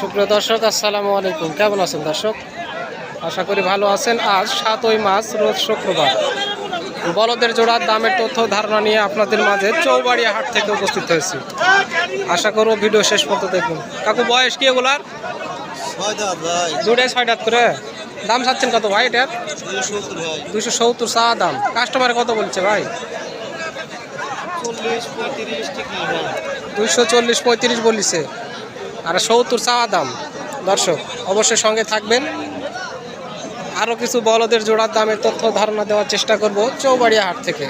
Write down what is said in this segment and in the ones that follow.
সুপ্রিয় দর্শক আসসালামু আলাইকুম। কেমন আছেন দর্শক? আশা করি ভালো আছেন। আজ সাতই মাস রোজ শুক্রবার। বলদের জোড়ার দামের তথ্য ধারণা নিয়ে আপনাদের মাঝে চৌবাড়িয়া হাট থেকে উপস্থিত হয়েছি। আশা করব ভিডিও শেষ পর্যন্ত দেখুন। কাকু বয়স কি এগুলার? দুটাই ছয় ডাত করে। দাম চাচ্ছেন কত ভাই এটার? দুশো সত্তর চা দাম। কাস্টমার কত বলছে ভাই? দুশো চল্লিশ পঁয়ত্রিশ বলিছে। আর সত্তর চাওয়া দাম। দর্শক, অবশ্যই সঙ্গে থাকবেন। আরও কিছু বলদের জোড়ার দামের তথ্য, ধারণা দেওয়ার চেষ্টা করব চৌবাড়িয়া হাট থেকে।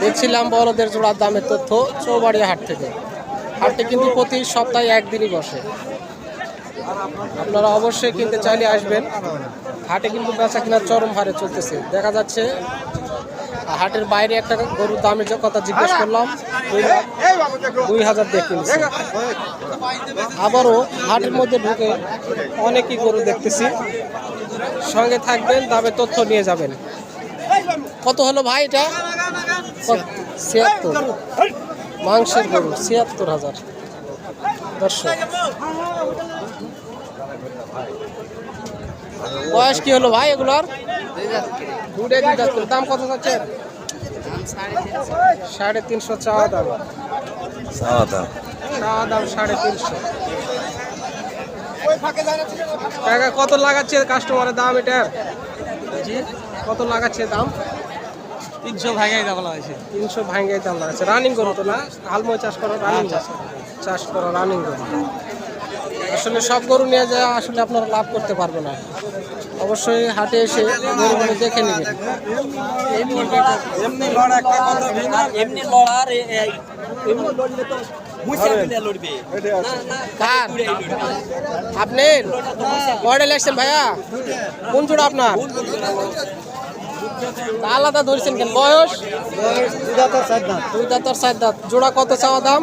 দেখছিলাম বলদের জোড়ার দামের তথ্য চৌবাড়িয়া হাট থেকে। হাটটি কিন্তু প্রতি সপ্তাহে একদিনই বসে। আপনারা অবশ্যই কিনতে চাইলে আসবেন। হাটে কিন্তু বেচা কিনা চরম হারে চলতেছে। দেখা যাচ্ছে হাটের বাইরে একটা গরুর দামের যে কথা জিজ্ঞেস করলাম, দুই হাজার দিয়ে কিনছে। আবারও হাটের মধ্যে ঢুকে অনেকই গরু দেখতেছি। সঙ্গে থাকবেন দামের তথ্য নিয়ে যাবেন। কত হলো ভাই এটা? ছিয়াত্তর। মাংসের গরু, ছিয়াত্তর হাজার। দর্শক, বয়স কি হলো ভাই এগুলোর? দুটাই দুই দাঁত দাম কত যাচ্ছে? সাড়ে তিনশো চাওয়া দাম চাওয়া দাম সাড়ে তিনশো। টাকা কত লাগাচ্ছে কাস্টমারের দাম এটা? কত লাগাচ্ছে দাম? তিনশো ভাগাই দাম হয়েছে। তিনশো ভাঙ্গে দাম লাগাচ্ছে। রানিং করো তো না? আলময় চাষ করো রানিং চাষ চাষ করো রানিং করো আসলে সব গরু নিয়ে যায় আসলে আপনারা লাভ করতে পারবে না। অবশ্যই হাটে এসে গরুগুলো দেখে নেবেন এমনি লড় এমনি লড়ার কার আপনি মডেল এসছেন ভাইয়া কোন জোড়া আপনার আলাদা ধরছেন কেন বয়স দুই দাঁতর দাঁত জোড়া কত চাওয়া দাম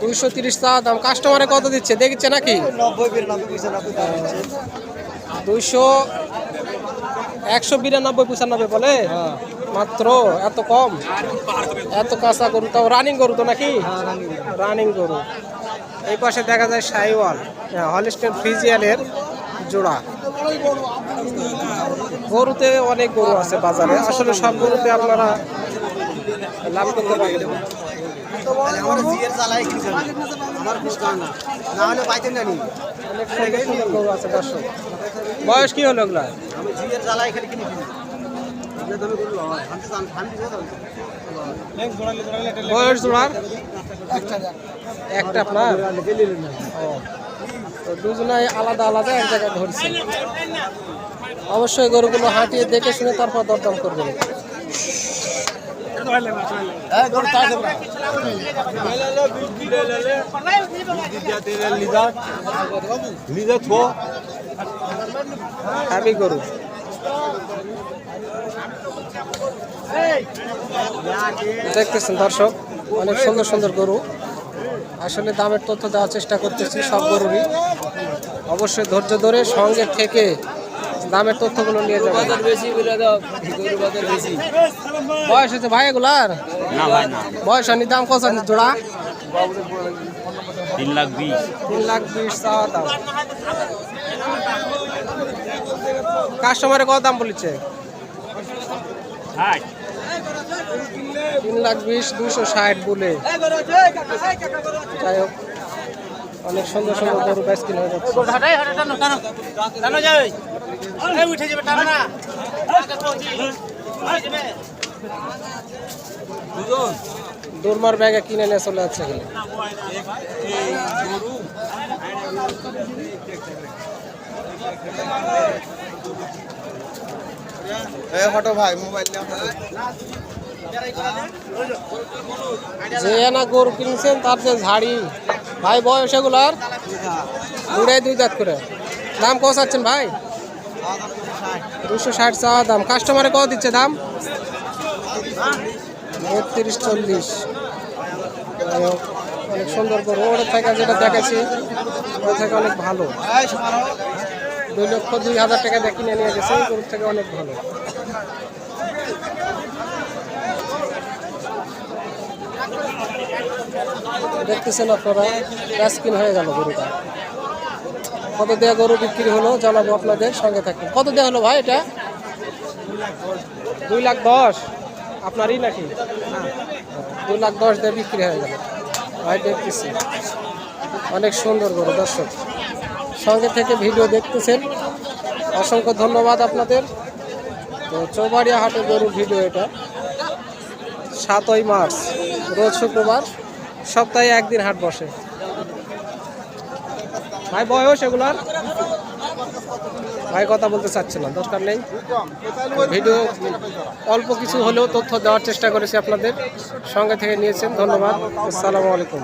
দুইশো তিরিশ চাওয়া দাম কাস্টমারে কত দিচ্ছে দেখছে নাকি দুইশো একশো বিরানব্বই, পঁচানব্বই বলে? মাত্র এত কম? এত কাঁচা গরু তাও রানিং গরু তো নাকি? রানিং গরু। এই পাশে দেখা যায় সাইওয়াল হলিস্টেন ফ্রিজিয়ানের জোড়া। গরুতে অনেক গরু আছে বাজারে। আসলে সব গরুতে আপনারা লাভ করতে পারবেন। না। হলে পাইতেন না নি। অনেক সুন্দর সুন্দর গরু আছে দর্শক। বয়স কি হলো ওগুলা বয়স জোড়ার একটা আপনার ও তো দুজনাই আলাদা আলাদা এক জায়গায় ধরছে। অবশ্যই গরুগুলো হাঁটিয়ে দেখে শুনে তারপর দরদাম করবেন হ্যাভি গরু দেখতেছেন দর্শক, অনেক সুন্দর সুন্দর গরু। আসলে দামের তথ্য দেওয়ার চেষ্টা করতেছি সব গরুরই। অবশ্যই ধৈর্য ধরে সঙ্গে থেকে দামের তথ্যগুলো নিয়ে যাবেন বেশি বলে দাও গরু বাজার বেশি। বয়স হচ্ছে ভাই এগুলার না ভাই না। বয়স হয়নি দাম কত আছে জোড়া? তিন লাখ বিশ। তিন লাখ বিশ চাওয়া দাম। কাস্টমারে কত দাম বলেছে? তিন লাখ বিশ দুশো ষাট বলে। যাই হোক অনেক সুন্দর সুন্দর গরু ব্যাসকিন হয়ে যাচ্ছে। উঠে যাবে টানা না। দোরমার ব্যাগে কিনে নিয়ে চলে যাচ্ছে এখানে। হটো ভাই মোবাইল যে না গরু কিনছেন তার যে ঝাড়ি। ভাই বয়স এগুলার? দুটাই দুই দাঁত করে। দাম কত চাচ্ছেন ভাই? দুশো ষাট চাওয়া দাম। কাস্টমারে কত দিচ্ছে দাম? বত্রিশ, চল্লিশ। অনেক সুন্দর গরু। ওটা থেকে যেটা দেখাচ্ছি ওটা থেকে অনেক ভালো। দুই লক্ষ দুই হাজার টাকা কিনে নিয়ে গেছে গরুর থেকে অনেক ভালো। দেখতেছেন আপনারা স্কিন হয়ে গেল গরুটা। কত দেয়া গরু বিক্রি হলো জানাব আপনাদের সঙ্গে থাকবেন কত দেয়া হলো ভাই এটা? দুই লাখ দশ। আপনারই নাকি? দুই লাখ দশ দিয়ে বিক্রি হয়ে গেল। ভাই দেখতেছি। অনেক সুন্দর গরু দর্শক। সঙ্গে থেকে ভিডিও দেখতেছেন। অসংখ্য ধন্যবাদ আপনাদের। তো চৌবাড়িয়া হাটের গরুর ভিডিও এটা। সাতই মার্চ রোজ শুক্রবার সপ্তাহে একদিন হাট বসে। ভাই, বয়স এগুলার? ভাই, কথা বলতে চাচ্ছে না, দরকার নেই। ভিডিও অল্প কিছু হলেও তথ্য দেওয়ার চেষ্টা করেছি আপনাদের। সঙ্গে থেকে নিয়েছেন, ধন্যবাদ। আসসালামু আলাইকুম।